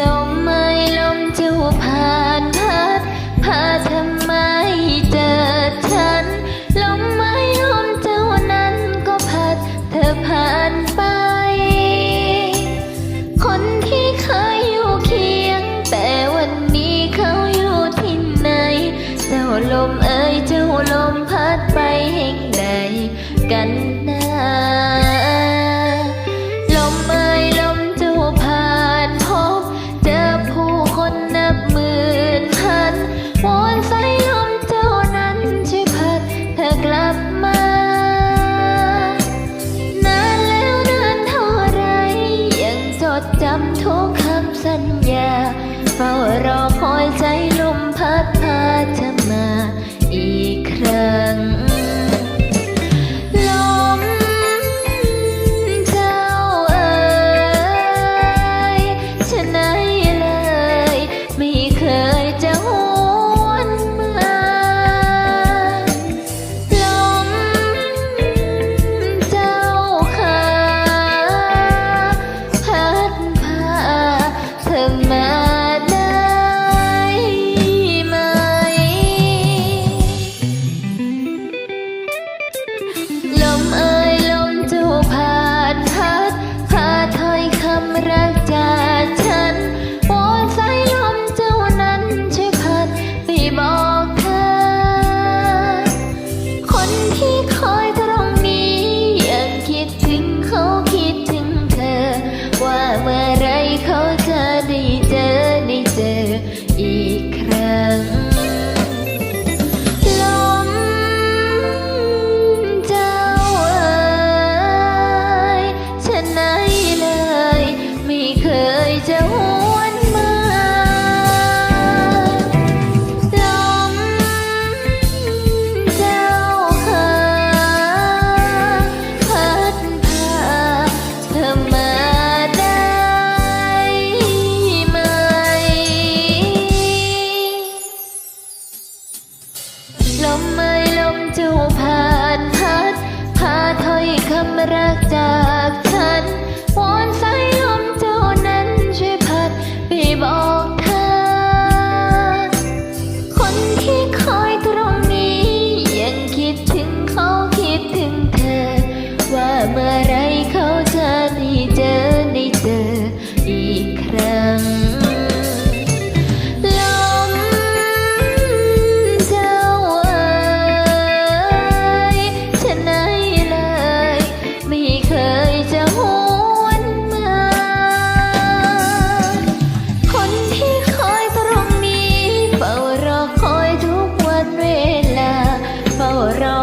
ลมไม่ลมเจ้าผ่านพัดพาทำไมเจอฉัน ลมไม่ลมเจ้านั้นก็พัดเธอผ่านไป คนที่เคยอยู่เคียง แต่วันนี้เขาอยู่ที่ไหน เจ้าลมเอ่ยเจ้าลมพัดไปแห่งใดกันนะ ดจำทุกคำสัญญา เฝ้ารอคอยใจลมพัดพาเธอ มไม่ลมจูผ่านพัดพาถอยคำรักจาก borra